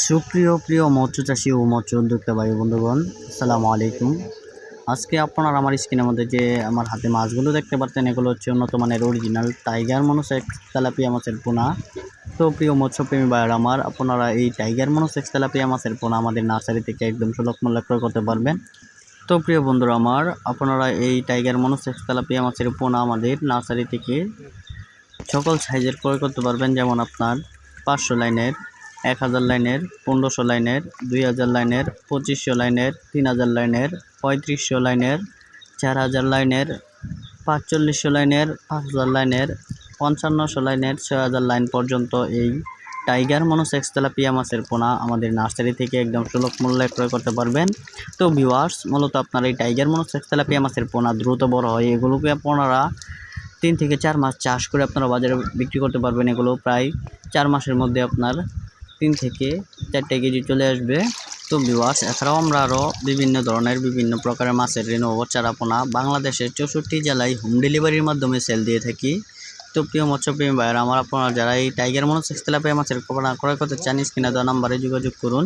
সুপ্রিয়, প্রিয় মৎস্য চাষী ও মৎস্য উদ্যোক্তা ভাই বন্ধুগণ, আসসালামু আলাইকুম। আজকে আপনারা আমার স্ক্রিনের মধ্যে যে আমার হাতে মাছগুলো দেখতে পাচ্ছেন, এগুলো হচ্ছে উন্নত মানের অরিজিনাল টাইগার মনোসেক্স তেলাপিয়া মাছের পোনা। তো প্রিয় মৎস্যপ্রেমী ভাইয়ের আমার, আপনারা এই টাইগার মনোসেক্স তেলাপিয়া মাছের পোনা আমাদের নার্সারি থেকে একদম সুলভ মূল্যে ক্রয় করতে পারবেন। তো প্রিয় বন্ধুরা আমার, আপনারা এই টাইগার মনোসেক্স তেলাপিয়া মাছের পোনা আমাদের নার্সারি থেকে সকল সাইজের ক্রয় করতে পারবেন, যেমন আপনার পাঁচশো লাইনের এক হাজার লাইনের, পনেরোশো লাইনের, দুই হাজার লাইনের, পঁচিশশো লাইনের, তিন হাজার লাইনের, পঁয়ত্রিশশো লাইনের, চার হাজার লাইনের, পাঁচচল্লিশশো লাইনের, পাঁচ হাজার লাইনের, পঞ্চান্নশো লাইনের, ছয় হাজার লাইন পর্যন্ত এই টাইগার মনোসেক্স তেলাপিয়া মাছের পোনা আমাদের নার্সারি থেকে একদম সুলভ মূল্যে ক্রয় করতে পারবেন। তো ভিউয়ার্স, মূলত আপনার এই টাইগার মনোসেক্স তেলাপিয়া মাছের পোনা দ্রুত বড় হয়। এগুলোকে আপনারা তিন থেকে চার মাস চাষ করে আপনারা বাজারে বিক্রি করতে পারবেন। এগুলো প্রায় চার মাসের মধ্যে আপনার তিন থেকে চারটে কেজি চলে আসবে। তো বিওয়াস এছাড়াও আমরা আরও বিভিন্ন ধরনের বিভিন্ন প্রকারের মাছের রেণু চারাপোনা বাংলাদেশের চৌষট্টি জেলায় হোম ডেলিভারির মাধ্যমে সেল দিয়ে থাকি। তো প্রিয় মৎস্যপ্রেমী ভাইয়েরা, আমার আপনারা যারা এই টাইগার মনোসেক্স তেলাপিয়া মাছের পোনা ক্রয় করতে চান স্ক্রিনে দেওয়া নাম্বারে যোগাযোগ করুন।